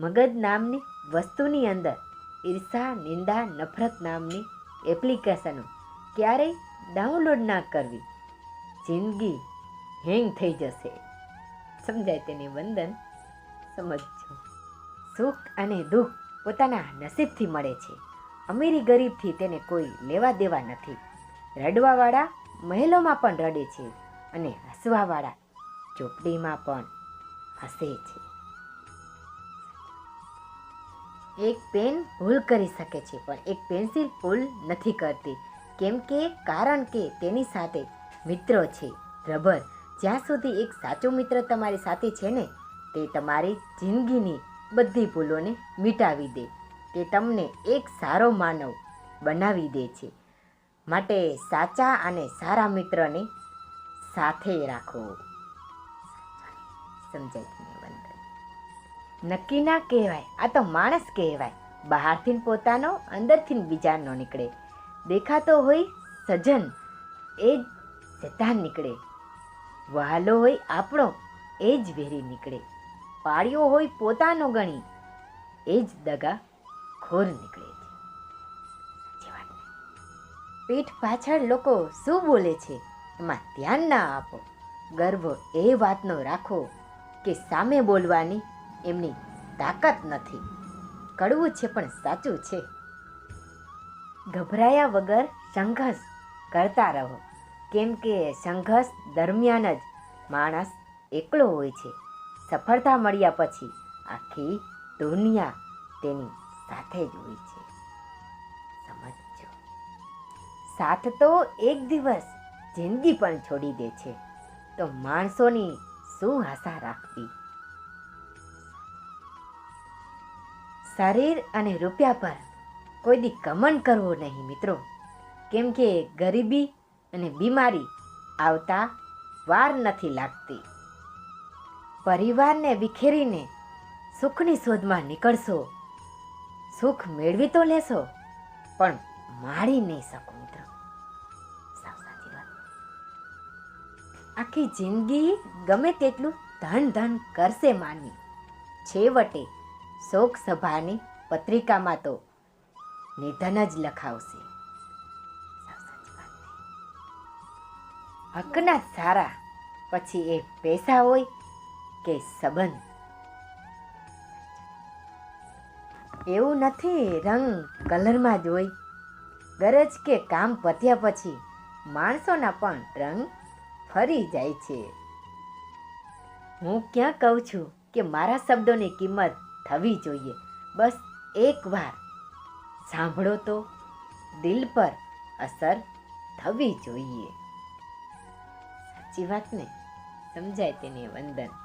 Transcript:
મગજ નામની વસ્તુની અંદર ઈર્ષા, નિંદા, નફરત નામની એપ્લિકેશનો ક્યારેય ડાઉનલોડ ના કરવી. જિંદગી હેંગ થઈ જશે. સમજાય તેને વંદન? સમજજો સુખ અને દુઃખ પોતાના નસીબથી મળે છે. અમીરી ગરીબથી તેને કોઈ લેવા દેવા નથી. રડવાવાળા મહેલોમાં પણ રડે છે અને હસવાવાળા ચોપડીમાં પણ હસે છે. એક પેન ભૂલ કરી શકે છે, પણ એક પેન્સિલ ભૂલ નથી કરતી. કેમ કે, કારણ કે તેની સાથે મિત્રો છે, રબર. જ્યાં સુધી એક સાચો મિત્ર તમારી સાથે છે ને, તે તમારી જિંદગીની બધી ભૂલોને મિટાવી દે. તે તમને એક સારો માનવ બનાવી દે છે. માટે સાચા અને સારા મિત્રને સાથે રાખો. સમજાય નક્કી ના કહેવાય, આ તો માણસ કહેવાય. બહારથી પોતાનો અંદરથી બીજાનો નીકળે. દેખાતો હોય સજન એ જ શેતાન નીકળે. વહાલો હોય આપણો, એ જ વેરી નીકળે. પાળ્યો હોય પોતાનો ગણી, એ જ દગા ખોર નીકળે છે. પીઠ પાછળ લોકો શું બોલે છે, એમાં ધ્યાન ના આપો. ગર્વ એ વાતનો રાખો કે સામે બોલવાની એમની તાકાત નથી. કડવું છે પણ સાચું છે. ગભરાયા વગર સંઘર્ષ કરતા રહો. કેમ કે સંઘર્ષ દરમિયાન જ માણસ એકલો હોય છે. સફળતા મળ્યા પછી આખી દુનિયા તેની સાથે જ હોય છે. સમજજો. સાથ તો એક દિવસ જિંદગી પણ છોડી દે છે. તો માણસોની શું આશા રાખવી? શરીર અને રૂપિયા પર કોઈ દી કમન કરવો નહીં મિત્રો. કેમ કે ગરીબી અને બીમારી આવતા વાર નથી લાગતી. પરિવારને વિખેરીને સુખની શોધમાં નીકળશો. સુખ મેળવી તો લેશો, પણ માણી નહીં શકો મિત્રો. આખી જિંદગી ગમે તેટલું ધન ધન કરશે માનવી છેવટે શોક સભાની પત્રિકામાં તો નિધન જ લખાવશે. હકના સારા પછી એ પૈસા હોય કે સંબંધ? એવું નથી, રંગ કલરમાં જ હોય. ગરજ કે કામ પત્યા પછી માણસોના પણ રંગ ફરી જાય છે. હું ક્યાં કહું છું કે મારા શબ્દોની કિંમત થવી જોઈએ. બસ એકવાર સાંભળો તો, દિલ પર અસર થવી જોઈએ. સાચી વાત ને? સમજાય તેને વંદન.